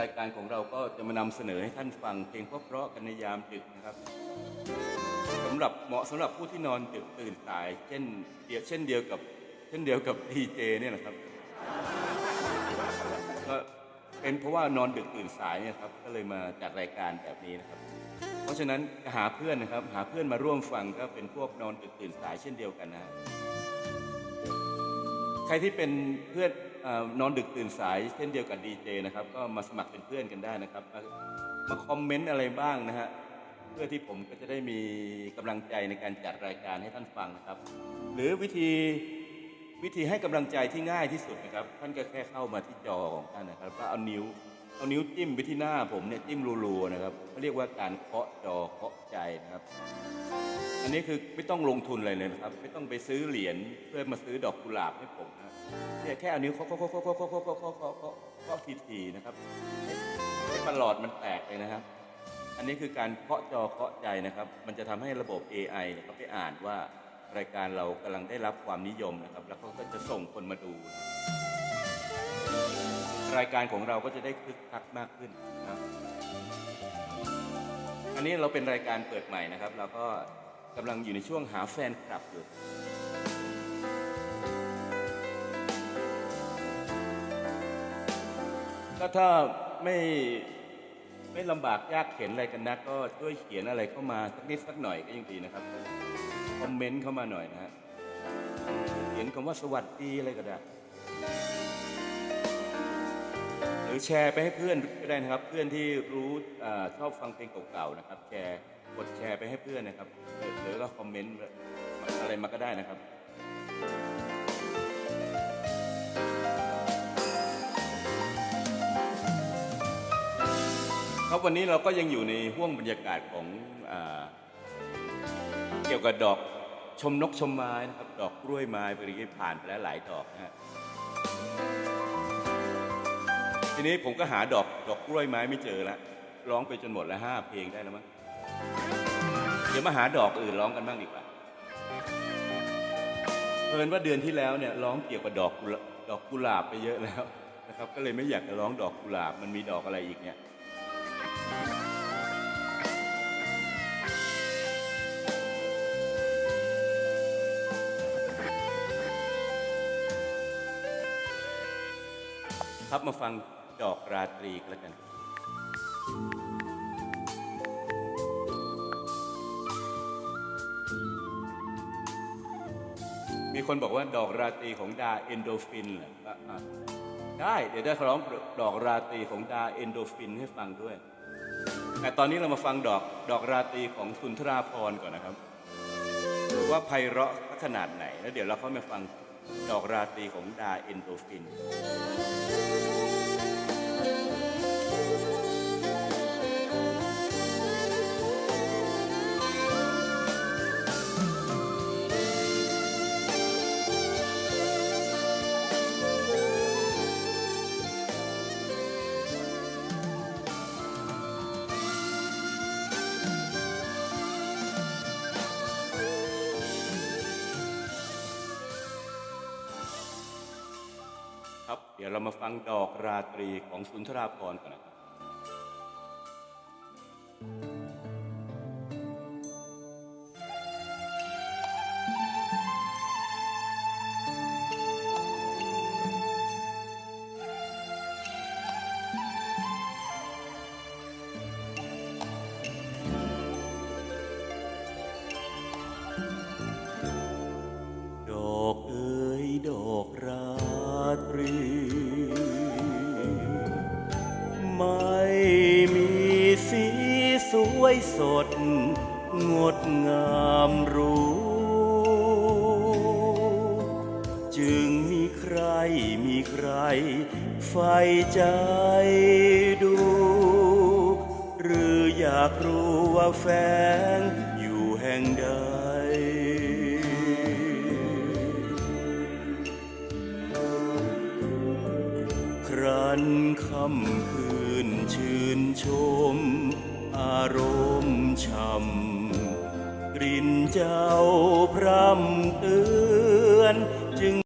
รายการของเราก็จะมานำเสนอให้ท่านฟังเพลงเพราะๆกันในยามดึกนะครับสำหรับเหมาะสำหรับผู้ที่นอนดึกตื่นสาย เช่นเดียวเช่นเดียวกับเช่นเดียวกับดีเจเนี่ยนะครับก็เป็นเพราะว่านอนดึกตื่นสายเนี่ยครับก็เลยมาจัดรายการแบบนี้นะครับ เพราะฉะนั้นหาเพื่อนนะครับ หาเพื่อนมาร่วมฟังก็เป็นพวกนอนดึกตื่นสายเช่นเดียวกันนะฮะ ใครที่เป็นเพื่อนเออนอนดึกตื่นสายเช่นเดียวกับดีเจนะครับ ก็มาสมัครเป็นเพื่อนกันได้นะครับ มามาคอมเมนต์อะไรบ้างนะฮะเพื่อที่ผมก็จะได้มีกำลังใจในการจัดรายการให้ท่านฟังนะครับ หรือวิธีวิธีให้กำลังใจที่ง่ายที่สุดนะครับ ท่านก็แค่เข้ามาที่จอของท่านนะครับก็เอานิ้ว เอานิ้วจิ้มไปที่หน้าผมเนี่ยจิ้มรัวๆนะครับเขาเรียกว่าการเคาะจอเคาะใจนะครับ อันนี้คือไม่ต้องลงทุนอะไรเลยนะครับ ไม่ต้องไปซื้อเหรียญเพื่อมาซื้อดอกกุหลาบให้ผมนะเนี่ยแค่เอานิ้วเคาะเคาะเคาะเคาะเคาะเคาะเคาะเคาะเคาะเคาะเคาะทีๆนะครับให้ประหลอดมันแตกเลยนะครับ อันนี้คือการเคาะจอเคาะใจนะครับ มันจะทำให้ระบบ AI เนี่ยเขาไปอ่านว่ารายการเรากำลังได้รับความนิยมนะครับ แล้วเขาก็จะส่งคนมาดู รายการของเราก็จะได้คึกคักมากขึ้นนะครับอันนี้เราเป็นรายการเปิดใหม่นะครับ เราก็กำลังอยู่ในช่วงหาแฟนคลับอยู่ก็ถ้าไม่ไม่ลำบากยากเข็นอะไรกันนะก็ช่วยเขียนอะไรเข้ามาสักนิดสักหน่อยก็ยังดีนะครับคอมเมนต์เข้ามาหน่อยนะฮะเขียนคำว่าสวัสดีอะไรก็ได้ รือแชร์ไปให้เพื่อนก็ได้นะครับ เพื่อนที่รู้อาชอบฟังเพลงเก่าๆนะครับ แชร์กดแชร์ไปให้เพื่อนนะครับหรือก็คอมเมนต์อะไรมาก็ได้นะครับ ครับวันนี้เราก็ยังอยู่ในห่วงบรรยากาศของอาเกี่ยวกับดอกชมนกชมไม้นะครับ ดอกกล้วยไม้ปริผ่านไปแล้วหลายดอกนะฮะ ทีนี้ผมก็หาดอกดอกกล้วยไม้ไม่เจอแล้วร้องไปจนหมดแล้วห้าเพลงได้แล้วมั้งเดี๋ยวมาหาดอกอื่นร้องกันบ้างดีกว่าเพลินว่าเดือนที่แล้วเนี่ยร้องเกี่ยวกับดอกกุหลาบดอกกุหลาบไปเยอะแล้วนะครับ ก็เลยไม่อยากจะร้องดอกกุหลาบมันมีดอกอะไรอีกเนี่ยครับมาฟัง ดอกราตรีกันแล้วกันมีคนบอกว่าดอกราตรีของดาเอนโดฟินเหรออะได้เดี๋ยวได้ร้องดอกราตรีของดาเอนโดฟินให้ฟังด้วย แต่ตอนนี้เรามาฟังดอกดอกราตรีของสุนทราพรก่อนนะครับ ว่าไพเราะขนาดไหน แล้วเดี๋ยวเราค่อยมาฟังดอกราตรีของดาเอนโดฟิน ครับ เดี๋ยวเรามาฟังดอกราตรีของสุนทราภรณ์ก่อนนะครับ ยสด งดงามรู้ จึงมีใครมีใครใฝ่ใจดู หรืออยากรู้ว่าแฟนอยู่แห่งใดครั้นค่ำคืนชื่นชมารมณ์ช่ำกลิ่นเจ้าพร่ำเตือน